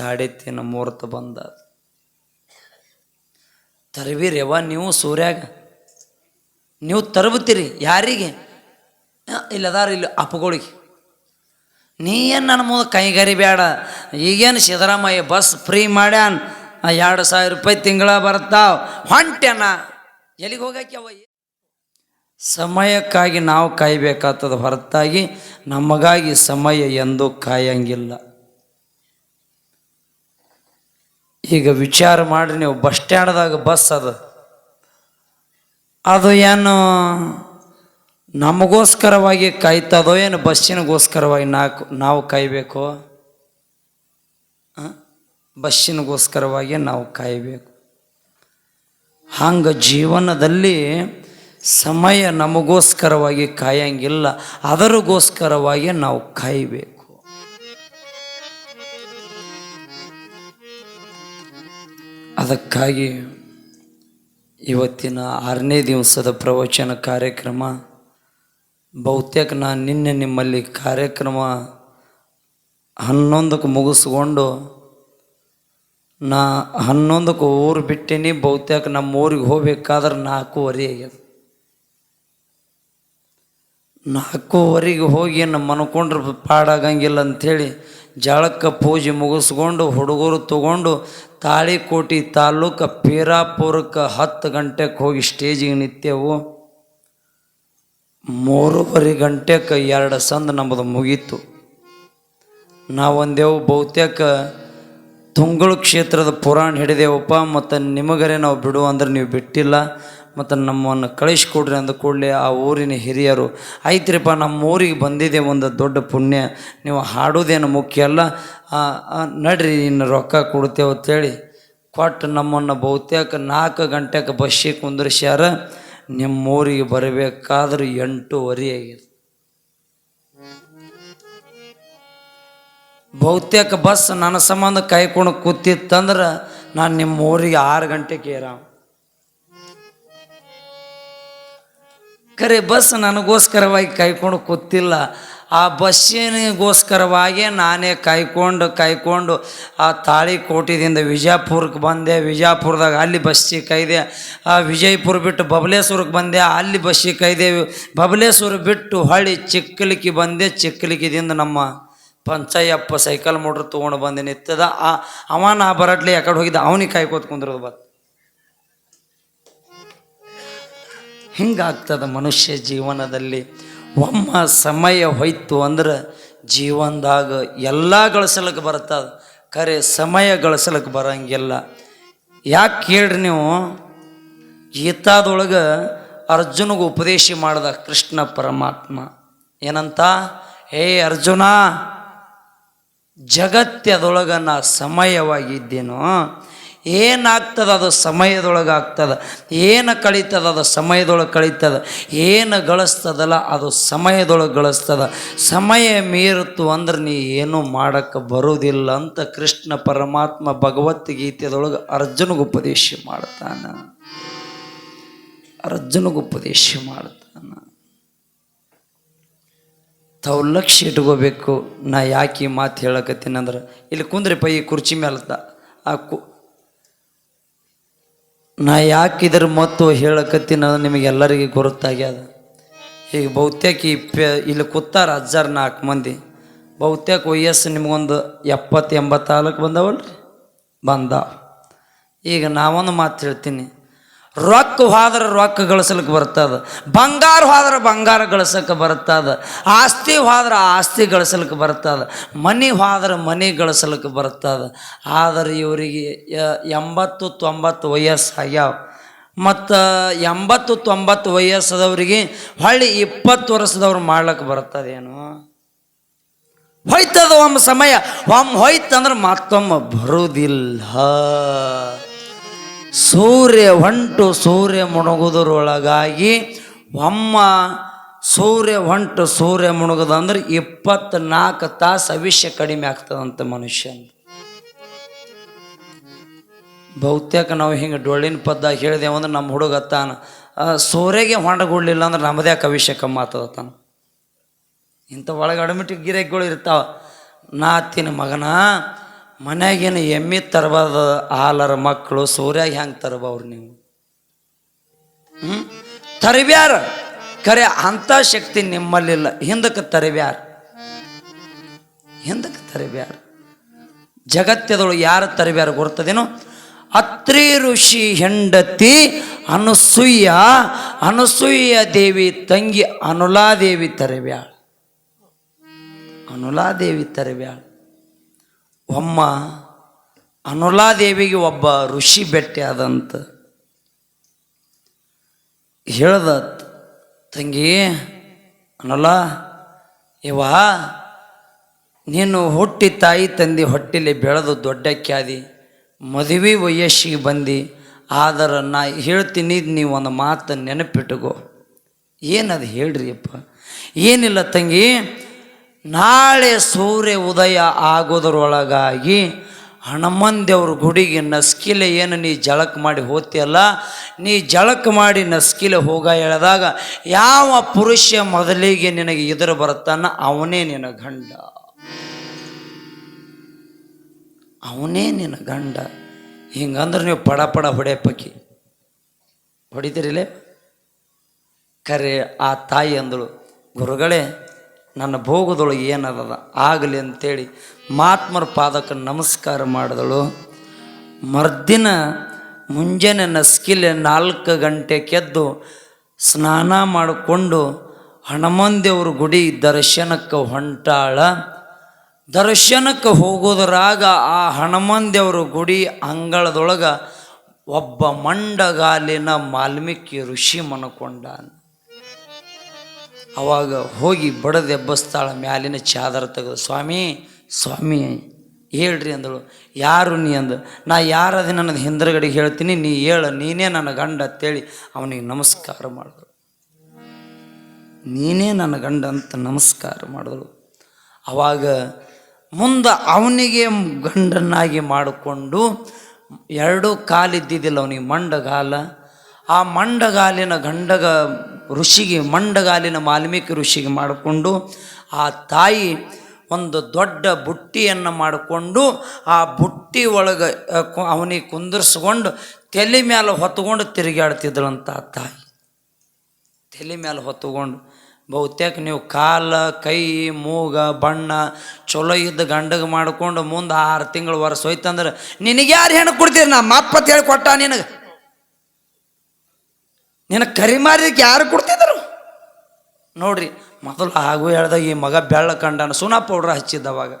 ಸಾಡೆತ್ತಿನ ಮುಹೂರ್ತ ಬಂದ. ತರವಿರವ ನೀವು ಸೂರ್ಯಾಗ, ನೀವು ತರಬತ್ತೀರಿ ಯಾರಿಗೆ? ಇಲ್ಲದಾರ ಇಲ್ಲಿ ಅಪ್ಪಗಳಿಗೆ. ನೀ ಏನು ನನ್ನ ಮುಂದೆ ಕೈಗಾರಿ ಬೇಡ ಈಗೇನು ಸಿದ್ದರಾಮಯ್ಯ ಬಸ್ ಫ್ರೀ ಮಾಡ್ಯಾನ? ಎರಡು ಸಾವಿರ ರೂಪಾಯಿ ತಿಂಗಳ ಬರ್ತಾವ. ಹೊಂಟ್ಯಾನ? ಎಲ್ಲಿಗೆ ಹೋಗಾಕ್ಯವ ಸಮಯಕ್ಕಾಗಿ ನಾವು ಕಾಯ್ಬೇಕಾಗ್ತದ ಹೊರತಾಗಿ ನಮಗಾಗಿ ಸಮಯ ಎಂದೂ ಕಾಯಂಗಿಲ್ಲ. ಈಗ ವಿಚಾರ ಮಾಡ್ರಿ ನೀವು, ಬಸ್ ಸ್ಟ್ಯಾಂಡ್ದಾಗ ಬಸ್ ಅದು. ಅದು ಏನು ನಮಗೋಸ್ಕರವಾಗಿ ಕಾಯ್ತದೋ ಏನು, ಬಸ್ಸಿನಗೋಸ್ಕರವಾಗಿ ನಾಲ್ಕು ನಾವು ಕಾಯಬೇಕು? ಬಸ್ಸಿನಗೋಸ್ಕರವಾಗಿ ನಾವು ಕಾಯಬೇಕು. ಹಂಗೆ ಜೀವನದಲ್ಲಿ ಸಮಯ ನಮಗೋಸ್ಕರವಾಗಿ ಕಾಯಂಗಿಲ್ಲ, ಅದರಗೋಸ್ಕರವಾಗಿ ನಾವು ಕಾಯಬೇಕು. ಅದಕ್ಕಾಗಿ ಇವತ್ತಿನ ಆರನೇ ದಿವಸದ ಪ್ರವಚನ ಕಾರ್ಯಕ್ರಮ, ಬಹುತೇಕ ನಾನು ನಿನ್ನೆ ನಿಮ್ಮಲ್ಲಿ ಕಾರ್ಯಕ್ರಮ ಹನ್ನೊಂದಕ್ಕೆ ಮುಗಿಸ್ಕೊಂಡು ನಾ ಹನ್ನೊಂದಕ್ಕೆ ಊರು ಬಿಟ್ಟೀನಿ, ಬಹುತೇಕ ನಮ್ಮ ಊರಿಗೆ ಹೋಗ್ಬೇಕಾದ್ರೆ ನಾಲ್ಕೂವರೆ ಆಗ್ಯದ. ನಾಲ್ಕೂವರೆಗೆ ಹೋಗಿ ನಮ್ಮ ಮನ್ಕೊಂಡ್ರೆ ಪಾಡಾಗಂಗಿಲ್ಲ ಅಂಥೇಳಿ ಜಳಕ್ಕೆ ಪೂಜೆ ಮುಗಿಸ್ಕೊಂಡು ಹುಡುಗರು ತಗೊಂಡು ತಾಳಿಕೋಟಿ ತಾಲೂಕು ಪೀರಾಪುರಕ್ಕೆ ಹತ್ತು ಗಂಟೆಗೆ ಹೋಗಿ ಸ್ಟೇಜಿಗೆ ನಿಂತೆವು. ಮೂರುವರೆ ಗಂಟೆಗೆ ಎರಡು ಸಂದ ನಮ್ಮದು ಮುಗೀತು. ನಾವೊಂದೇವು ಬಹುತೇಕ ತುಂಗಳು ಕ್ಷೇತ್ರದ ಪುರಾಣ ಹಿಡಿದೇವಪ್ಪ, ಮತ್ತು ನಿಮಗರೆ ನಾವು ಬಿಡು ಅಂದ್ರೆ ನೀವು ಬಿಟ್ಟಿಲ್ಲ. ಮತ್ತು ನಮ್ಮನ್ನು ಕಳಿಸ್ಕೊಡ್ರಿ ಅಂದ ಕೂಡಲೇ ಆ ಊರಿನ ಹಿರಿಯರು ಐತ್ರಿಪ್ಪ ನಮ್ಮ ಊರಿಗೆ ಬಂದಿದೆ ಒಂದು ದೊಡ್ಡ ಪುಣ್ಯ. ನೀವು ಹಾಡೋದೇನು ಮುಖ್ಯ ಅಲ್ಲ? ನಡ್ರಿ ಇನ್ನು ರೊಕ್ಕ ಕೊಡ್ತೇವೆ ಅಂತೇಳಿ ಕೊಟ್ಟು ನಮ್ಮನ್ನು ಬಹುತೇಕ ನಾಲ್ಕು ಗಂಟೆಗೆ ಬಸ್ಸಿಗೆ ಕುಂದ್ರಿಸ್ಯಾರ. ನಿಮ್ಮ ಊರಿಗೆ ಬರಬೇಕಾದ್ರೆ ಎಂಟೂವರೆ ಆಗಿದೆ ಬಹುತೇಕ ಬಸ್ ನನ್ನ ಸಂಬಂಧ ಕೈಕೊಂಡು ಕೂತಿತ್ತಂದ್ರೆ ನಾನು ನಿಮ್ಮ ಊರಿಗೆ ಆರು ಗಂಟೆಗೆ ಏರಾವ ಖರೆ ಬಸ್ ನನಗೋಸ್ಕರವಾಗಿ ಕಾಯ್ಕೊಂಡು ಕೂತಿಲ್ಲ. ಆ ಬಸ್ಸಿನಿಗೋಸ್ಕರವಾಗಿ ನಾನೇ ಕಾಯ್ಕೊಂಡು ಕಾಯ್ಕೊಂಡು ಆ ತಾಳಿಕೋಟಿದಿಂದ ವಿಜಯಪುರಕ್ಕೆ ಬಂದೆ. ವಿಜಯಪುರದಾಗ ಅಲ್ಲಿ ಬಸ್ಸಿ ಕೈದೆ ಆ ವಿಜಯಪುರ ಬಿಟ್ಟು ಬಬಲೇಶ್ವರಕ್ಕೆ ಬಂದೆ. ಅಲ್ಲಿ ಬಸ್ಸಿಗೆ ಕೈದೆ ಬಬಲೇಶ್ವರ ಬಿಟ್ಟು ಹೊಳ್ಳಿ ಚಿಕ್ಕಲಿಕ್ಕಿ ಬಂದೆ. ಚಿಕ್ಕಲಿಕ್ಕಿದಿಂದ ನಮ್ಮ ಪಂಚಾಯಪ್ಪ ಸೈಕಲ್ ಮೋಟ್ರ್ ತೊಗೊಂಡು ಬಂದೆ. ನಿತ್ತದ ಆ, ಅವ ನಾ ಬರಟ್ಲಿ, ಯಾಕಡೆ ಹೋಗಿದ್ದ, ಅವನಿಗೆ ಕಾಯ್ಕೋತ ಕುಂದ್ರದು ಬತ್. ಹಿಂಗಾಗ್ತದ ಮನುಷ್ಯ ಜೀವನದಲ್ಲಿ? ಒಮ್ಮ ಸಮಯ ಹೋಯ್ತು ಅಂದ್ರೆ ಜೀವನದಾಗ ಎಲ್ಲ ಗಳಿಸಲಿಕ್ಕೆ ಬರ್ತದ ಖರೆ ಸಮಯ ಗಳಿಸಲಿಕ್ಕೆ ಬರೋಂಗಿಲ್ಲ. ಯಾಕೆ ಕೇಳ್ರಿ ನೀವು? ಗೀತಾದೊಳಗೆ ಅರ್ಜುನಿಗೆ ಉಪದೇಶ ಮಾಡ್ದ ಕೃಷ್ಣ ಪರಮಾತ್ಮ. ಏನಂತ? ಹೇ ಅರ್ಜುನ ಜಗತ್ತದೊಳಗೆ ನಾ ಸಮಯವಾಗಿದ್ದೇನೋ? ಏನಾಗ್ತದ ಅದು ಸಮಯದೊಳಗೆ ಆಗ್ತದ ಏನು ಕಳೀತದ ಅದು ಸಮಯದೊಳಗೆ ಕಳೀತದ? ಏನು ಗಳಿಸ್ತದಲ್ಲ ಅದು ಸಮಯದೊಳಗೆ ಗಳಿಸ್ತದ? ಸಮಯ ಮೀರಿತು ಅಂದ್ರೆ ನೀ ಏನೂ ಮಾಡೋಕ್ಕೆ ಬರೋದಿಲ್ಲ ಅಂತ ಕೃಷ್ಣ ಪರಮಾತ್ಮ ಭಗವದ್ಗೀತೆದೊಳಗೆ ಅರ್ಜುನಿಗೆ ಉಪದೇಶ ಮಾಡ್ತಾನ. ಅರ್ಜುನಿಗೆ ಉಪದೇಶ ಮಾಡ್ತಾನ. ತಾವು ಲಕ್ಷ್ಯ ಇಟ್ಕೋಬೇಕು. ನಾ ಯಾಕೆ ಮಾತು ಹೇಳಕತ್ತೀನಂದ್ರೆ ಇಲ್ಲಿ ಕುಂದ್ರಿ ಪೈ ಕುರ್ಚಿ ಮೇಲೆ ಆ ಕು ನಾ ಯಾಕೆ ಇದ್ರ ಮತ್ತು ಹೇಳಕತ್ತೀನಿ ನಿಮಗೆಲ್ಲರಿಗೆ ಗುರುತಾಗ್ಯದ. ಈಗ ಬಹುತೇಕ ಈ ಇಲ್ಲಿ ಕೂತಾರ ಅಜ್ಜಾರ್ ನಾಲ್ಕು ಮಂದಿ. ಬಹುತೇಕ ವಯಸ್ಸು ನಿಮಗೊಂದು ಎಪ್ಪತ್ತು ಎಂಬತ್ತಾಲ್ಕು ಬಂದವಲ್ರಿ? ಬಂದ ಈಗ ನಾವೊಂದು ಮಾತು ಹೇಳ್ತೀನಿ. ರೊಕ್ಕ ಹೋದ್ರೆ ರೊಕ್ಕ ಗಳಿಸ್ಲಿಕ್ಕೆ ಬರ್ತದ. ಬಂಗಾರ ಹೋದ್ರೆ ಬಂಗಾರ ಗಳಿಸಕ್ಕೆ ಬರ್ತದ. ಆಸ್ತಿ ಹೋದ್ರೆ ಆಸ್ತಿ ಗಳಿಸ್ಲಿಕ್ಕೆ ಬರ್ತದ. ಮನೆ ಹೋದ್ರೆ ಮನೆ ಗಳಿಸ್ಲಿಕ್ಕೆ ಬರ್ತದ. ಆದರೆ ಇವರಿಗೆ ಎಂಬತ್ತು ತೊಂಬತ್ತು ವಯಸ್ಸು ಆಗ್ಯಾವ. ಮತ್ತು ಎಂಬತ್ತು ತೊಂಬತ್ತು ವಯಸ್ಸದವರಿಗೆ ಹೊಳ್ಳಿ ಇಪ್ಪತ್ತು ವರ್ಷದವ್ರು ಮಾಡ್ಲಿಕ್ಕೆ ಬರ್ತದೇನು? ಹೋಯ್ತದ ಒಮ್ಮೆ ಸಮಯ. ಒಮ್ಮೆ ಹೋಯ್ತಂದ್ರೆ ಮತ್ತೊಮ್ಮೆ ಬರುವುದಿಲ್ಲ ಸೂರ್ಯ ಹೊಂಟು, ಸೂರ್ಯ ಮುಣುಗುದರೊಳಗಾಗಿ ಒಮ್ಮ ಸೂರ್ಯ ಹೊಂಟು, ಸೂರ್ಯ ಮುಣುಗುದಂದ್ರೆ ಇಪ್ಪತ್ನಾಲ್ಕು ತಾಸು ಅವಿಷ್ಯ ಕಡಿಮೆ ಆಗ್ತದಂತ ಮನುಷ್ಯನ ಬಹುತೇಕ ನಾವು ಹಿಂಗೆ ಡೊಳ್ಳಿನ ಪದ್ದ ಹೇಳಿದೆವು ಅಂದ್ರೆ ನಮ್ಮ ಹುಡುಗ ತಾನ ಸೂರ್ಯಗೆ ಹೊಂಡಗೊಳ್ಳಿಲ್ಲ ಅಂದ್ರೆ ನಮ್ಮದೇ ಅವಿಷ್ಯ ಆಗ್ತದ ತಾನ. ಇಂಥ ಒಳಗೆ ಅಡಮಿಟಿಕ್ ಗಿರೆಗಳು ಇರ್ತಾವ. ನಾತಿನ ಮಗನ ಮನ್ಯಾಗೇನು ಎಮ್ಮೆ ತರಬಾರ್ದ ಹಾಲರ ಮಕ್ಕಳು ಸೂರ್ಯಾಗ ಹೆಂಗೆ ತರಬವ್ರು ನೀವು? ಹ್ಞೂ ತರಬ್ಯಾರ? ಖರೆ ಅಂಥ ಶಕ್ತಿ ನಿಮ್ಮಲ್ಲಿಲ್ಲ ಹಿಂದಕ್ಕೆ ತರಬ್ಯಾರ? ಹಿಂದಕ್ಕೆ ತರಬ್ಯಾರ? ಜಗತ್ತದೊಳಗೆ ಯಾರು ತರಬ್ಯಾರ ಗೊತ್ತದೇನೋ ಅತ್ರಿ ಋಷಿ ಹೆಂಡತಿ ಅನಸೂಯ ಅನಸೂಯ ದೇವಿ ತಂಗಿ ಅನುಲಾದೇವಿ ತರಬ್ಯಾಳ. ಅನುಲಾದೇವಿ ತರಬ್ಯಾಳ. ಒಮ್ಮ ಅನುಲಾದೇವಿಗೆ ಒಬ್ಬ ಋಷಿ ಭೇಟಿ ಆದಂತ. ಹೇಳ್ದ, ತಂಗಿ, ಅನುಲಾ, ಇವ ನೀನು ಹುಟ್ಟಿ ತಾಯಿ ತಂದೆ ಹೊಟ್ಟಿಲಿ ಬೆಳೆದು ದೊಡ್ಡ ಕ್ಯಾದಿ ಮದುವೆ ವಯಸ್ಸಿಗೆ ಬಂದು. ಆದರೆ ನಾ ಹೇಳ್ತೀನಿ ನೀವು ಒಂದು ಮಾತು ನೆನಪಿಟ್ಟುಕೋ ಏನದು ಹೇಳ್ರಿಯಪ್ಪ ಏನಿಲ್ಲ ತಂಗಿ ನಾಳೆ ಸೂರ್ಯ ಉದಯ ಆಗೋದ್ರೊಳಗಾಗಿ ಹನುಮಂದೇವ್ರ ಗುಡಿಗೆ ನಸ್ಕಿಲೆ ಏನು ನೀ ಜಳಕ ಮಾಡಿ ಹೋತಿಯಲ್ಲ, ನೀ ಜಳಕ ಮಾಡಿ ನಸ್ಕಿಲೆ ಹೋಗ ಹೇಳಿದಾಗ ಯಾವ ಪುರುಷ ಮೊದಲಿಗೆ ನಿನಗೆ ಎದುರು ಬರುತ್ತಾನ? ಅವನೇ ನಿನ್ನ ಗಂಡ. ಅವನೇ ನಿನ್ನ ಗಂಡ. ಹಿಂಗಂದ್ರೆ ನೀವು ಪಡ ಪಡ ಹೊಡೆ ಪಕ್ಕಿ ಹೊಡಿತೀರಿಲೇ? ಕರೆ, ಆ ತಾಯಿ ಅಂದಳು, ಗುರುಗಳೇ ನನ್ನ ಭೋಗದೊಳಗೆ ಏನದ ಆಗಲಿ ಅಂತೇಳಿ ಮಹಾತ್ಮರ ಪಾದಕ್ಕೆ ನಮಸ್ಕಾರ ಮಾಡಿದಳು. ಮರ್ದಿನ ಮುಂಜಾನೆ ನಸ್ಕಿಲೆ ನಾಲ್ಕು ಗಂಟೆ ಕೆದ್ದು ಸ್ನಾನ ಮಾಡಿಕೊಂಡು ಹನುಮಂದೇವ್ರ ಗುಡಿ ದರ್ಶನಕ್ಕೆ ಹೊಂಟಾಳ. ದರ್ಶನಕ್ಕೆ ಹೋಗೋದ್ರಾಗ ಆ ಹನುಮಂದೇವ್ರ ಗುಡಿ ಅಂಗಳದೊಳಗೆ ಒಬ್ಬ ಮಂಡಗಾಲಿನ ಮಾಲ್ಮೀಕಿ ಋಷಿ ಮನಕೊಂಡಾನ. ಅವಾಗ ಹೋಗಿ ಬಡದು ಎಬ್ಬಸ್ತಾಳ ಮ್ಯಾಲಿನ ಚಾದರ ತೆಗೆದು, ಸ್ವಾಮಿ ಸ್ವಾಮಿ, ಹೇಳ್ರಿ ಅಂದಳು. ಯಾರು ನೀ ಅಂದ? ನಾ ಯಾರದೇ ನನ್ನದು ಹಿಂದ್ರಗಡೆಗೆ ಹೇಳ್ತೀನಿ, ನೀ ಹೇಳ, ನೀನೇ ನನ್ನ ಗಂಡ ಅಂತೇಳಿ ಅವನಿಗೆ ನಮಸ್ಕಾರ ಮಾಡಿದಳು. ನೀನೇ ನನ್ನ ಗಂಡ ಅಂತ ನಮಸ್ಕಾರ ಮಾಡಿದಳು. ಆವಾಗ ಮುಂದೆ ಅವನಿಗೆ ಗಂಡನ್ನಾಗಿ ಮಾಡಿಕೊಂಡು ಎರಡೂ ಕಾಲಿದ್ದಿದ್ದಿಲ್ಲ ಅವನಿಗೆ ಮಂಡಗಾಲ ಆ ಮಂಡಗಾಲಿನ ಗಂಡಗ ಋಷಿಗೆ, ಮಂಡಗಾಲಿನ ವಾಲ್ಮೀಕಿ ಋಷಿಗೆ ಮಾಡಿಕೊಂಡು ಆ ತಾಯಿ ಒಂದು ದೊಡ್ಡ ಬುಟ್ಟಿಯನ್ನು ಮಾಡಿಕೊಂಡು ಆ ಬುಟ್ಟಿ ಒಳಗೆ ಅವನಿಗೆ ಕುಂದರ್ಸ್ಕೊಂಡು ತಲೆ ಮೇಲೆ ಹೊತ್ಕೊಂಡು ತಿರುಗಾಡ್ತಿದ್ಳಂತ ಆ ತಾಯಿ. ತಲೆ ಮೇಲೆ ಹೊತ್ತುಕೊಂಡು ಬಹುತೇಕ ನೀವು ಕಾಲ, ಕೈ, ಮೂಗ, ಬಣ್ಣ ಚಲೋ ಇದ್ದ ಗಂಡಗೆ ಮಾಡ್ಕೊಂಡು ಮುಂದೆ ಆರು ತಿಂಗಳು ವರ್ಷ ಹೋಯ್ತಂದ್ರೆ ನಿನಗೆ ಯಾರು ಹೆಣ್ಣು ಕೊಡ್ತೀರಿ? ನಮ್ಮ ಅಪ್ಪ ಹೇಳಿ ಕೊಟ್ಟ ನಿನಗೆ. ನಿನಗೆ ಕರಿ ಮಾರಿದಕ್ಕೆ ಯಾರು ಕೊಡ್ತಿದ್ರು ನೋಡ್ರಿ, ಮೊದಲು ಹಾಗೂ ಹೇಳ್ದ ಈ ಮಗ ಬೆಳ್ಳ ಕಂಡನ ಸುನಾ ಪೌಡ್ರ್ ಹಚ್ಚಿದ್ದವಾಗ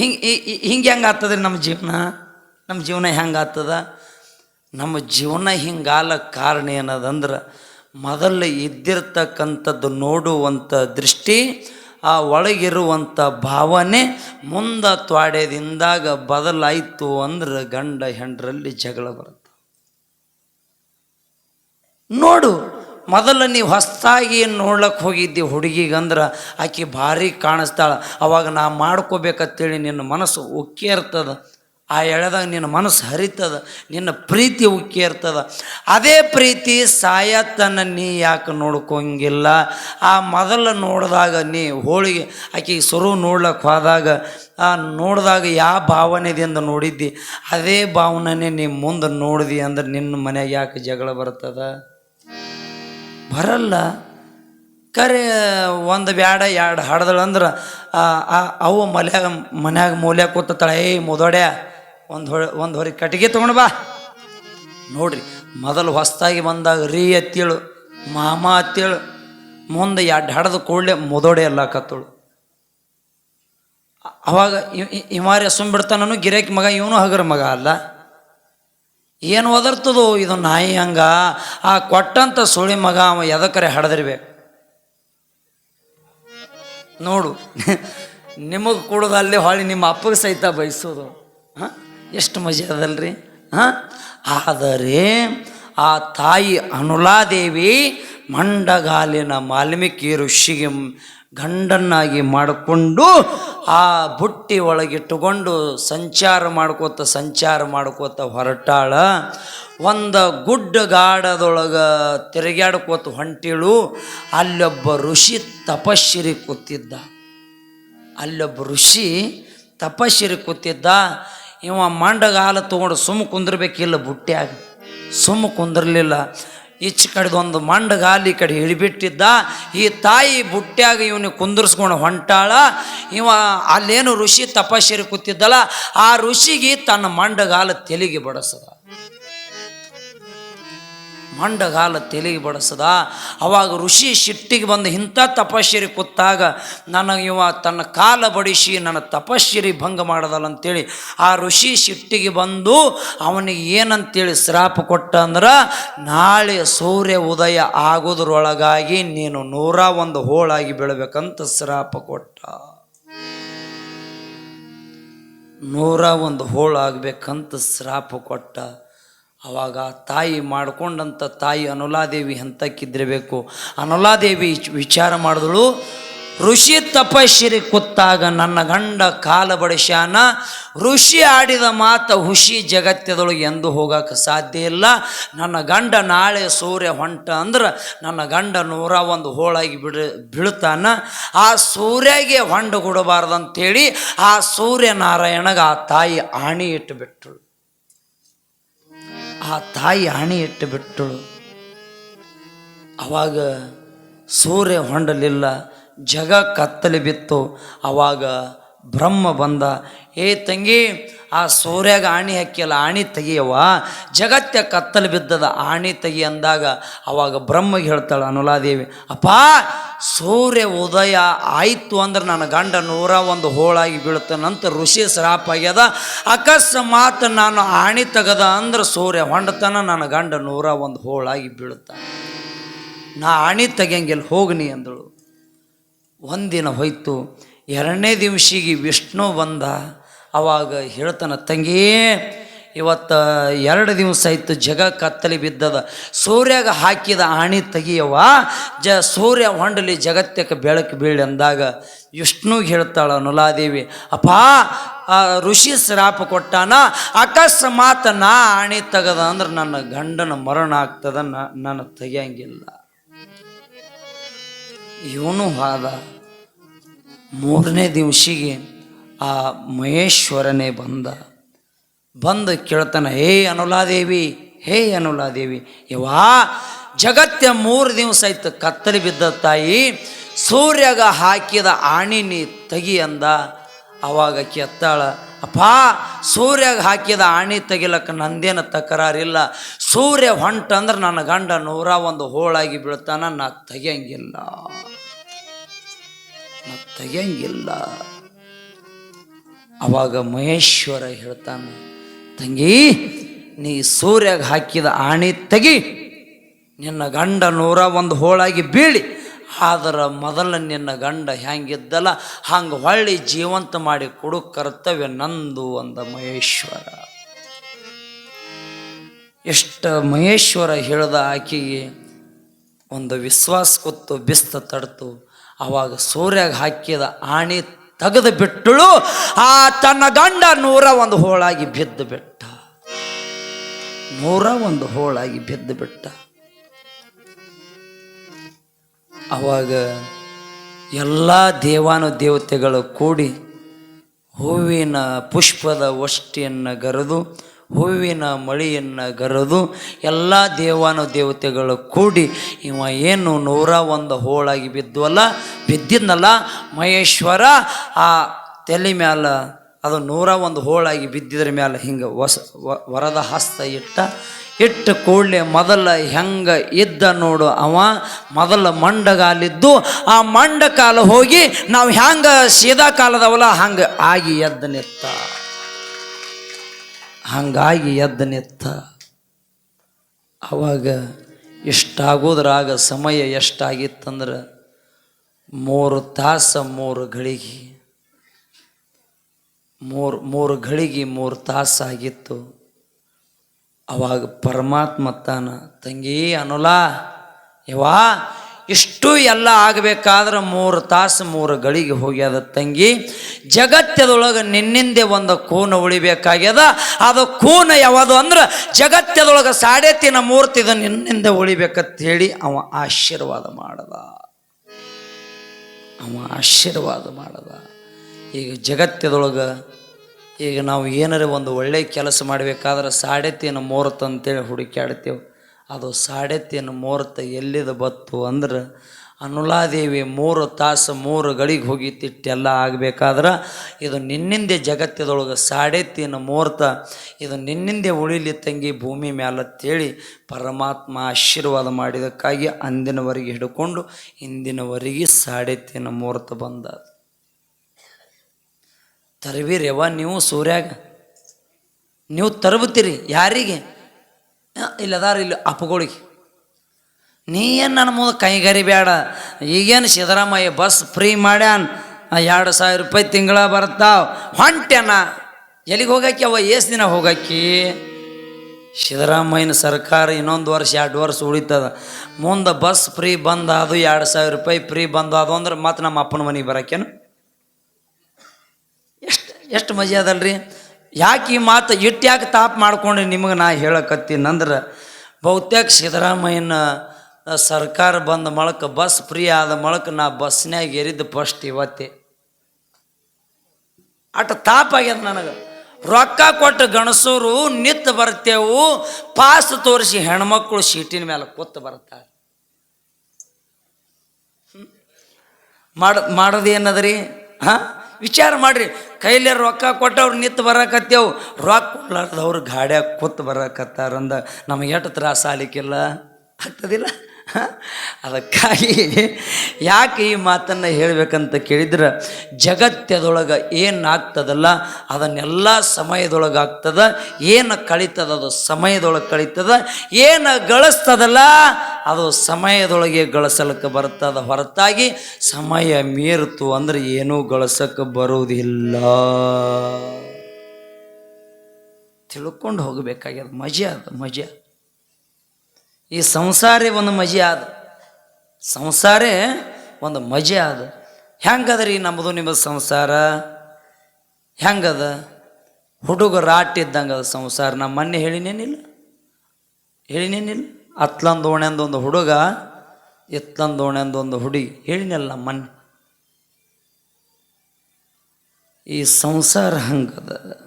ಹಿಂಗೆ ಹಿಂಗೆ ಹೆಂಗೆ ಆಗ್ತದ್ರಿ ನಮ್ಮ ಜೀವನ? ನಮ್ಮ ಜೀವನ ಹೆಂಗೆ ಆಗ್ತದ? ನಮ್ಮ ಜೀವನ ಹಿಂಗಾಲ ಕಾರಣ ಏನದಂದ್ರೆ, ಮೊದಲು ಇದ್ದಿರ್ತಕ್ಕಂಥದ್ದು ನೋಡುವಂಥ ದೃಷ್ಟಿ, ಆ ಒಳಗಿರುವಂಥ ಭಾವನೆ ಮುಂದೆ ತ್ವಾಡೆದಿಂದಾಗ ಬದಲಾಯಿತು ಅಂದ್ರೆ ಗಂಡ ಹೆಂಡರಲ್ಲಿ ಜಗಳ ಬರುತ್ತೆ. ನೋಡು, ಮೊದಲು ನೀವು ಹೊಸ್ತಾಗಿ ನೋಡ್ಲಕ್ಕೆ ಹೋಗಿದ್ದಿ ಹುಡುಗಿಗಂದ್ರೆ ಆಕೆ ಭಾರಿ ಕಾಣಿಸ್ತಾಳೆ. ಅವಾಗ ನಾ ಮಾಡ್ಕೋಬೇಕಂತೇಳಿ ನಿನ್ನ ಮನಸ್ಸು ಉಕ್ಕಿ ಇರ್ತದ ಆ ಎಳೆದಾಗ ನಿನ್ನ ಮನಸ್ಸು ಹರಿತದ. ನಿನ್ನ ಪ್ರೀತಿ ಉಕ್ಕಿ ಇರ್ತದ ಅದೇ ಪ್ರೀತಿ ಸಾಯತನ ನೀ ಯಾಕೆ ನೋಡ್ಕೊಂಗಿಲ್ಲ? ಆ ಮೊದಲು ನೋಡಿದಾಗ ನೀ ಹೋಳಿಗೆ ಆಕೆಗೆ ಸುರು ನೋಡ್ಲಕ್ಕೆ ಹೋದಾಗ, ಆ ನೋಡಿದಾಗ ಯಾವ ಭಾವನೆದಿಂದ ನೋಡಿದ್ದಿ? ಅದೇ ಭಾವನೆ ನೀ ಮುಂದೆ ನೋಡಿದಿ ಅಂದ್ರೆ ನಿನ್ನ ಮನೆಗೆ ಯಾಕೆ ಜಗಳ ಬರ್ತದ? ಬರಲ್ಲ. ಕರೆ ಒಂದು ಬ್ಯಾಡ, ಎರಡು ಹಾಡ್ದಳು ಅಂದ್ರೆ ಅವು ಮಲ್ಯಾಗ, ಮನ್ಯಾಗ ಮೂಲ್ಯ ಕೂತಳ ಏಯ್ ಮುದೋಡ್ಯ, ಒಂದು ಹೊಳೆ, ಒಂದು ಹೊರಿ ಕಟ್ಟಿಗೆ ತೊಗೊಂಡು ಬಾ. ನೋಡ್ರಿ, ಮೊದಲು ಹೊಸ್ತಾಗಿ ಬಂದಾಗ ರೀ ಅತ್ತೇಳು, ಮಾಮ ಅತ್ತೇಳು, ಮುಂದೆ ಎರಡು ಹಡದ ಕೂಡಲೇ ಮುದೋಡೆ ಎಲ್ಲ ಕತ್ತಳು ಅವಾಗ ಇಮಾರಿ ಸುಂಬಿಡ್ತಾನನು, ಗಿರೇಕ್ ಮಗ, ಇವನು ಹಗರ ಮಗ ಅಲ್ಲ. ಏನು ಒದರ್ತದೋ ಇದು ನಾಯಿ ಹಂಗ, ಆ ಕೊಟ್ಟಂತ ಸುಳಿ ಮಗ ಅವ ಎದಕರೆ ಹಡದಿರ್ಬೇಕು. ನೋಡು, ನಿಮಗೆ ಅಲ್ಲಿ ಹೊಳಿ ನಿಮ್ಮ ಅಪ್ಪಗೆ ಸಹಿತ ಬಯಸೋದು. ಹಾಂ? ಎಷ್ಟು ಮಜಾ ಅದಲ್ರಿ? ಹಾಂ? ಆದರೆ ಆ ತಾಯಿ ಅನುಲಾದೇವಿ ಮಂಡಗಾಲಿನ ಮಾಲ್ಮೀಕಿ ಋಷಿಗೆ ಗಂಡನ್ನಾಗಿ ಮಾಡಿಕೊಂಡು ಆ ಬುಟ್ಟಿ ಒಳಗಿಟ್ಟುಕೊಂಡು ಸಂಚಾರ ಮಾಡ್ಕೋತ ಸಂಚಾರ ಮಾಡ್ಕೋತ ಹೊರಟಾಳ. ಒಂದು ಗುಡ್ಡ ಗಾಡದೊಳಗೆ ತಿರುಗಾಡ್ಕೋತ ಹೊಂಟಿಳು. ಅಲ್ಲೊಬ್ಬ ಋಷಿ ತಪಶ್ಶಿರಿ ಕೂತಿದ್ದ. ಅಲ್ಲೊಬ್ಬ ಋಷಿ ತಪಶ್ಶಿರಿ ಕೂತಿದ್ದ. ಇವ ಮಂಡಗಾಲ ತೊಗೊಂಡು ಸುಮ್ಮ ಕುಂದಿರ್ಬೇಕಿಲ್ಲ ಬುಟ್ಟಿಯಾಗ. ಸುಮ್ಮ ಕುಂದಿರ್ಲಿಲ್ಲ. ಈಚೆ ಕಡೆದು ಒಂದು ಮಂಡ ಈ ಕಡೆ ಇಳಿಬಿಟ್ಟಿದ್ದ. ಈ ತಾಯಿ ಬುಟ್ಟಿಯಾಗಿ ಇವನಿಗೆ ಕುಂದಿರ್ಸ್ಕೊಂಡು ಹೊಂಟಾಳ. ಇವ ಅಲ್ಲೇನು ಋಷಿ ತಪಸ್ಸಿರಿ ಕೂತಿದ್ದಲ್ಲ ಆ ಋಷಿಗೆ ತನ್ನ ಮಂಡಗಾಲ ತೆಲಿಗೆ ಬಡಸದ. ಮಂಡಗಾಲ ತೆಲಿಗೆ ಬಡಿಸದ. ಅವಾಗ ಋಷಿ ಶಿಟ್ಟಿಗೆ ಬಂದು ಇಂಥ ತಪಶ್ಚರಿ ಕೂತಾಗ ನನಗೆ ಇವ ತನ್ನ ಕಾಲ ಬಡಿಸಿ ನನ್ನ ತಪಶ್ಚರಿ ಭಂಗ ಮಾಡದಲ್ಲ ಅಂತೇಳಿ ಆ ಋಷಿ ಶಿಟ್ಟಿಗೆ ಬಂದು ಅವನಿಗೆ ಏನಂತೇಳಿ ಶ್ರಾಪ ಕೊಟ್ಟ ಅಂದ್ರೆ, ನಾಳೆ ಸೂರ್ಯ ಉದಯ ಆಗೋದ್ರೊಳಗಾಗಿ ನೀನು ನೂರ ಒಂದು ಹೋಳಾಗಿ ಬೆಳಬೇಕಂತ ಶ್ರಾಪ ಕೊಟ್ಟ. ನೂರ ಒಂದು ಹೋಳಾಗಬೇಕಂತ ಶ್ರಾಪ ಕೊಟ್ಟ. ಅವಾಗ ಆ ತಾಯಿ ಮಾಡ್ಕೊಂಡಂಥ ತಾಯಿ ಅನುಲಾದೇವಿ ಹಂತಕ್ಕಿದ್ದಿರಬೇಕು. ಅನುಲಾದೇವಿ ವಿಚ್- ವಿಚಾರ ಮಾಡಿದಳು, ಋಷಿ ತಪಸ್ಸಿರಿ ಕೂತಾಗ ನನ್ನ ಗಂಡ ಕಾಲ ಬಡಿಸ್ಯಾನ, ಋಷಿ ಆಡಿದ ಮಾತ ಹುಷಿ ಜಗತ್ತದೊಳಗೆ ಎಂದು ಹೋಗಕ್ಕೆ ಸಾಧ್ಯ ಇಲ್ಲ. ನನ್ನ ಗಂಡ ನಾಳೆ ಸೂರ್ಯ ಹೊಂಟ ಅಂದ್ರೆ ನನ್ನ ಗಂಡ ನೂರ ಒಂದು ಹೋಳಾಗಿ ಬಿಡ ಬೀಳ್ತಾನ ಆ ಸೂರ್ಯಗೆ ಹೊಂಡ ಕೊಡಬಾರ್ದಂತೇಳಿ ಆ ಸೂರ್ಯನಾರಾಯಣಗೆ ಆ ತಾಯಿ ಆಣಿ ಇಟ್ಟು ಬಿಟ್ಟಳು. ಆ ತಾಯಿ ಹಣಿ ಇಟ್ಟು ಬಿಟ್ಟಳು ಅವಾಗ ಸೂರ್ಯ ಹೊಂಡಲಿಲ್ಲ ಜಗ ಕತ್ತಲಿ ಬಿತ್ತು. ಅವಾಗ ಬ್ರಹ್ಮ ಬಂದ ಏ ತಂಗಿ, ಆ ಸೂರ್ಯಾಗ ಆಣಿ ಹಾಕಿಯಲ್ಲ, ಆಣಿ ತೆಗಿಯವ ಜಗತ್ತ ಕತ್ತಲು ಬಿದ್ದದ ಆಣಿ ತೆಗಿ ಅಂದಾಗ ಅವಾಗ ಬ್ರಹ್ಮಗೆ ಹೇಳ್ತಾಳೆ ಅನುಲಾದೇವಿ, ಅಪ್ಪ, ಸೂರ್ಯ ಉದಯ ಆಯಿತು ಅಂದ್ರೆ ನನ್ನ ಗಂಡ ನೂರ ಒಂದು ಹೋಳಾಗಿ ಬೀಳ್ತಾನಂತ ಋಷಿ ಶ್ರಾಪ ಆಗ್ಯದ ಅಕಸ್ಮಾತ್ ನಾನು ಆಣಿ ತೆಗದ ಅಂದ್ರೆ ಸೂರ್ಯ ಹೊಂಡತನ ನನ್ನ ಗಂಡ ನೂರ ಒಂದು ಹೋಳಾಗಿ ಬೀಳುತ್ತಾನೆ ನಾ ಆಣಿ ತೆಗಿಯಂಗಿಲ್ಲ ಹೋಗ್ನಿ ಅಂದಳು. ಒಂದಿನ ಹೋಯ್ತು, ಎರಡನೇ ದಿವಸಿಗೆ ವಿಷ್ಣು ಬಂದ. ಅವಾಗ ಹೇಳ್ತಾನೆ, ತಂಗಿ, ಇವತ್ತು ಎರಡು ದಿವಸ ಆಯ್ತು ಜಗ ಕತ್ತಲಿ ಬಿದ್ದದ. ಸೂರ್ಯಾಗ ಹಾಕಿದ ಆಣಿ ತೆಗಿಯವ ಜ ಸೂರ್ಯ ಹೊಂಡಲಿ ಜಗತ್ತಕ್ಕೆ ಬೆಳಕು ಬೀಳಿ ಅಂದಾಗ ವಿಷ್ಣುಗೆ ಹೇಳ್ತಾಳ, ನುಲಾದೇವಿ, ಅಪ್ಪ ಋಷಿ ಶ್ರಾಪ ಕೊಟ್ಟಾನ? ಅಕಸ್ಮಾತ್ ನಾ ಆಣಿ ತೆಗದ ಅಂದ್ರೆ ನನ್ನ ಗಂಡನ ಮರಣ ಆಗ್ತದ ನಾನು ತೆಗಿಯಂಗಿಲ್ಲ. ಇವನು ಹಾದ ಮೂರನೇ ದಿವಸಿಗೆ ಆ ಮಹೇಶ್ವರನೇ ಬಂದ. ಬಂದು ಕೇಳ್ತಾನೆ, ಹೇ ಅನುಲಾದೇವಿ ಹೇ ಅನುಲಾದೇವಿ ಯವಾ ಜಗತ್ಯ ಮೂರು ದಿವಸ ಆಯ್ತು ಕತ್ತಲಿ ಬಿದ್ದ ತಾಯಿ, ಸೂರ್ಯಗ ಹಾಕಿದ ಆಣಿ ನೀ ತೆಗಿ ಅಂದ. ಅವಾಗ ಕೆತ್ತಾಳ ಅಪ್ಪ, ಸೂರ್ಯಾಗ ಹಾಕಿದ ಆಣಿ ತೆಗಿಲಕ್ಕ ನಂದೇನು ತಕರಾರಿಲ್ಲ. ಸೂರ್ಯ ಹೊಂಟ ಅಂದ್ರೆ ನನ್ನ ಗಂಡ ನೂರ ಒಂದು ಹೋಳಾಗಿ ಬೀಳ್ತಾನ, ನಾ ತೆಗಿಯಂಗಿಲ್ಲ. ನಾ ತೆಗಿಯಂಗಿಲ್ಲ. ಅವಾಗ ಮಹೇಶ್ವರ ಹೇಳ್ತಾನೆ, ತಂಗಿ, ನೀ ಸೂರ್ಯಾಗ ಹಾಕಿದ ಆಣಿ ತೆಗಿ, ನಿನ್ನ ಗಂಡ ನೂರ ಒಂದು ಹೋಳಾಗಿ ಬೀಳಿ, ಆದ್ರೆ ಮೊದಲ ನಿನ್ನ ಗಂಡ ಹೆಂಗಿದ್ದಲ್ಲ ಹಂಗೆ ಹೊಳ್ಳಿ ಜೀವಂತ ಮಾಡಿ ಕೊಡು ಕರ್ತವ್ಯ ನಂದು, ಅಂದ ಮಹೇಶ್ವರ. ಎಷ್ಟು ಮಹೇಶ್ವರ ಹೇಳ್ದ ಆಕೆಗೆ ಒಂದು ವಿಶ್ವಾಸ ಕೊತ್ತು, ಬಿಸ್ತ ತಡ್ತು. ಅವಾಗ ಸೂರ್ಯಾಗ ಹಾಕಿದ ಆಣಿ ತೆಗೆದು ಬಿಟ್ಟಳು ಆ ತನ್ನ ಗಂಡ ನೂರ ಒಂದು ಹೋಳಾಗಿ ಬಿದ್ದು ಬಿಟ್ಟ ನೂರ ಒಂದು ಹೋಳಾಗಿ ಬಿದ್ದು ಬಿಟ್ಟ ಅವಾಗ ಎಲ್ಲ ದೇವಾನು ದೇವತೆಗಳು ಕೂಡಿ ಹೂವಿನ ಪುಷ್ಪದ ವಷ್ಟಿಯನ್ನು ಗರೆದು ಹೂವಿನ ಮಳೆಯನ್ನು ಗರೆದು ಎಲ್ಲ ದೇವಾನು ದೇವತೆಗಳು ಕೂಡಿ ಇವ ಏನು ನೂರ ಒಂದು ಹೋಳಾಗಿ ಬಿದ್ದವಲ್ಲ ಬಿದ್ದಿದ್ನಲ್ಲ, ಮಹೇಶ್ವರ ಆ ತಲೆ ಮ್ಯಾಲ ಅದು ನೂರ ಒಂದು ಹೋಳಾಗಿ ಬಿದ್ದಿದ್ರ ಮ್ಯಾಲ ಹಿಂಗೆ ಹೊಸ ವರದ ಹಸ್ತ ಇಟ್ಟ, ಇಟ್ಟು ಕೂಡಲೇ ಮೊದಲ ಹೆಂಗ ಇದ್ದ ನೋಡು ಅವ, ಮೊದಲ ಮಂಡಗಾಲಿದ್ದು, ಆ ಮಂಡ ಕಾಲ ಹೋಗಿ ನಾವು ಹೆಂಗ ಸೀದಾ ಕಾಲದವಲ್ಲ ಹಂಗೆ ಆಗಿ ಎದ್ದ ನಿತ್ತ. ಹಂಗಾಗಿ ಎದ್ದು ನಿತ್ತ ಅವಾಗ ಇಷ್ಟಾಗೋದ್ರಾಗ ಸಮಯ ಎಷ್ಟಾಗಿತ್ತಂದ್ರೆ ಮೂರು ತಾಸ ಮೂರು ಗಳಿಗೆ ಮೂರು ಮೂರು ಗಳಿಗೆ ಮೂರು ತಾಸಾಗಿತ್ತು ಅವಾಗ ಪರಮಾತ್ಮ ತಾನ, ತಂಗಿ ಅನುಲಾ ಯವಾ ಇಷ್ಟು ಎಲ್ಲ ಆಗಬೇಕಾದ್ರೆ ಮೂರು ತಾಸು ಮೂರು ಗಳಿಗೆ ಹೋಗ್ಯದ ತಂಗಿ. ಜಗತ್ತದೊಳಗೆ ನಿನ್ನಿಂದೆ ಒಂದು ಕೂನ ಉಳಿಬೇಕಾಗ್ಯದ. ಅದು ಕೂನ ಯಾವುದು ಅಂದ್ರೆ ಜಗತ್ತದೊಳಗೆ ಸಾಡೆತಿನ ಮೂರ್ತಿದ ನಿನ್ನಿಂದ ಉಳಿಬೇಕಂತ ಹೇಳಿ ಅವ ಆಶೀರ್ವಾದ ಮಾಡದ. ಅವ ಆಶೀರ್ವಾದ ಮಾಡದ. ಈಗ ಜಗತ್ತದೊಳಗೆ ಈಗ ನಾವು ಏನಾರ ಒಂದು ಒಳ್ಳೆಯ ಕೆಲಸ ಮಾಡಬೇಕಾದ್ರೆ ಸಾಡೆ ಮುಹೂರ್ತ ಅಂತೇಳಿ ಹುಡುಕ್ಯಾಡ್ತೇವೆ. ಅದು ಸಾಡೆತ್ತಿನ ಮುಹೂರ್ತ ಎಲ್ಲಿದ ಬತ್ತು ಅಂದ್ರೆ ಅನುಲಾದೇವಿ ಮೂರು ತಾಸು ಮೂರು ಗಳಿಗೆ ಹೋಗಿತ್ತಿಟ್ಟೆಲ್ಲ ಆಗಬೇಕಾದ್ರೆ ಇದು ನಿನ್ನಿಂದೆ ಜಗತ್ತದೊಳಗೆ ಸಾಡೆತ್ತಿನ ಮುಹೂರ್ತ ಇದು ನಿನ್ನಿಂದೆ ಉಳಿಲಿ ತಂಗಿ ಭೂಮಿ ಮ್ಯಾಲತ್ತೇಳಿ ಪರಮಾತ್ಮ ಆಶೀರ್ವಾದ ಮಾಡಿದಕ್ಕಾಗಿ ಅಂದಿನವರೆಗೆ ಹಿಡ್ಕೊಂಡು ಇಂದಿನವರೆಗೆ ಸಾಡೆತ್ತಿನ ಮುಹೂರ್ತ ಬಂದ. ತರುವಿರವ ನೀವು ಸೂರ್ಯಾಗ? ನೀವು ತರಬುತ್ತೀರಿ ಯಾರಿಗೆ? ಆ, ಇಲ್ಲದಾರ ಇಲ್ಲಿ ಅಪ್ಪಗಳಿಗೆ ನೀ ಏನು ನನ್ನ ಮುಂದೆ ಕೈಗರಿ ಬೇಡ ಈಗೇನು ಸಿದ್ದರಾಮಯ್ಯ ಬಸ್ ಫ್ರೀ ಮಾಡ್ಯಾನ? ಎರಡು ಸಾವಿರ ರೂಪಾಯಿ ತಿಂಗಳ ಬರ್ತಾವ ಹೊಂಟ್ಯಾನ? ಎಲ್ಲಿಗೆ ಹೋಗಾಕಿ ಅವ ಎಷ್ಟು ದಿನ ಹೋಗಾಕಿ. ಸಿದ್ದರಾಮಯ್ಯನ ಸರ್ಕಾರ ಇನ್ನೊಂದು ವರ್ಷ ಎರಡು ವರ್ಷ ಉಳಿತದ. ಮುಂದೆ ಬಸ್ ಫ್ರೀ ಬಂದ ಅದು ಎರಡು ಸಾವಿರ ರೂಪಾಯಿ ಫ್ರೀ ಬಂದ ಅದು ಅಂದ್ರೆ ಮತ್ತೆ ನಮ್ಮ ಅಪ್ಪನ ಮನೆಗೆ ಬರೋಕೇನು? ಎಷ್ಟು ಎಷ್ಟು ಮಜಾ ಅದಲ್ರಿ? ಯಾಕೆ ಈ ಮಾತು ಇಟ್ಟ್ಯಾಕೆ ತಾಪ್ ಮಾಡ್ಕೊಂಡು ನಿಮಗೆ ನಾ ಹೇಳಕತ್ತೀನಂದ್ರೆ ಬಹುತೇಕ ಸಿದ್ದರಾಮಯ್ಯನ ಸರ್ಕಾರ ಬಂದ ಮೊಳಕ, ಬಸ್ ಫ್ರೀ ಆದ ಮೊಳಕ ನಾ ಬಸ್ನ್ಯಾಗ ಏರಿದ್ದು ಫಸ್ಟ್ ಇವತ್ತೇ. ಅಟ ತಾಪ್ ಆಗ್ಯದ ನನಗೆ. ರೊಕ್ಕ ಕೊಟ್ಟು ಗಣಸೂರು ನಿತ್ತು ಬರ್ತೇವು, ಪಾಸ್ ತೋರಿಸಿ ಹೆಣ್ಮಕ್ಳು ಸೀಟಿನ ಮೇಲೆ ಕೂತು ಬರ್ತಾರೆ. ಮಾಡ ಮಾಡೋದು ಏನದ್ರಿ ಹಾಂ? ವಿಚಾರ ಮಾಡ್ರಿ. ಕೈಲೇ ರೊಕ್ಕ ಕೊಟ್ಟವ್ರು ನಿಂತು ಬರಕತ್ತೇವು. ರೊಕ್ಕ ಕೊಡ್ಲಾರ್ದವ್ರು ಗಾಡ್ಯಾಗ ಕೂತ್ ಬರಕತ್ತಾರಂದ. ನಮಗೆ ಎಷ್ಟು ತ್ರಾಸ ಆಗ್ಲಿಕ್ಕಿಲ್ಲ? ಆಗ್ತದಿಲ್ಲ? ಅದಕ್ಕಾಗಿ ಯಾಕೆ ಈ ಮಾತನ್ನು ಹೇಳಬೇಕಂತ ಕೇಳಿದ್ರೆ ಜಗತ್ತದೊಳಗೆ ಏನು ಆಗ್ತದಲ್ಲ ಅದನ್ನೆಲ್ಲ ಸಮಯದೊಳಗೆ ಆಗ್ತದ ಏನು ಕಳೀತದ ಅದು ಸಮಯದೊಳಗೆ ಕಳೀತದ, ಏನು ಗಳಿಸ್ತದಲ್ಲ, ಅದು ಸಮಯದೊಳಗೆ ಗಳಿಸಲಿಕ್ಕೆ ಬರ್ತದ ಹೊರತಾಗಿ ಸಮಯ ಮೀರಿತು ಅಂದ್ರೆ ಏನೂ ಗಳಿಸಕ್ಕೆ ಬರುವುದಿಲ್ಲ. ತಿಳ್ಕೊಂಡು ಹೋಗಬೇಕಾಗ್ಯದ, ಮಜೆ ಅದು, ಮಜೆ. ಈ ಸಂಸಾರೇ ಒಂದು ಮಜೆ ಆದ. ಸಂಸಾರೇ ಒಂದು ಮಜೆ ಆದ. ಹೆಂಗದ್ರಿ ನಮ್ಮದು ನಿಮ್ಮದು ಸಂಸಾರ? ಹೆಂಗದ? ಹುಡುಗ ರಾಟ್ ಇದ್ದಂಗೆ ಅದು ಸಂಸಾರ. ನಮ್ಮ ಮೊನ್ನೆ ಹೇಳಿನೇನಿಲ್ಲ? ಹೇಳಿನೇನಿಲ್ಲ? ಅತ್ಲಂದು ಓಣೆಂದು ಒಂದು ಹುಡುಗ ಎತ್ಲಂದು ಓಣೆಂದು ಒಂದು ಹುಡುಗಿ. ಹೇಳಿನಲ್ಲ ಮೊನ್ನೆ. ಈ ಸಂಸಾರ ಹಂಗದ?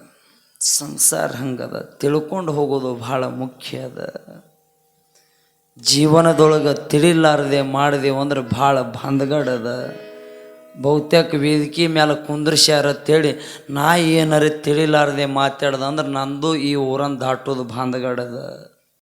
ಸಂಸಾರ ಹಂಗದ? ತಿಳ್ಕೊಂಡು ಹೋಗೋದು ಭಾಳ ಮುಖ್ಯ ಅದ. ಜೀವನದೊಳಗೆ ತಿಳಿಲಾರದೆ ಮಾಡಿದೆವು ಅಂದ್ರೆ ಭಾಳ ಬಂದಗಡದ ಬಹುತೇಕ ವೇದಿಕೆ ಮೇಲೆ ಕುಂದ್ರಿಸ್ಯಾರ ಅಂತೇಳಿ ನಾ ಏನಾರ ತಿಳಿಲಾರದೆ ಮಾತಾಡ್ದೆ ಅಂದ್ರೆ ನಂದು ಈ ಊರನ್ನು ದಾಟೋದು ಬಾಂಧಗಡದ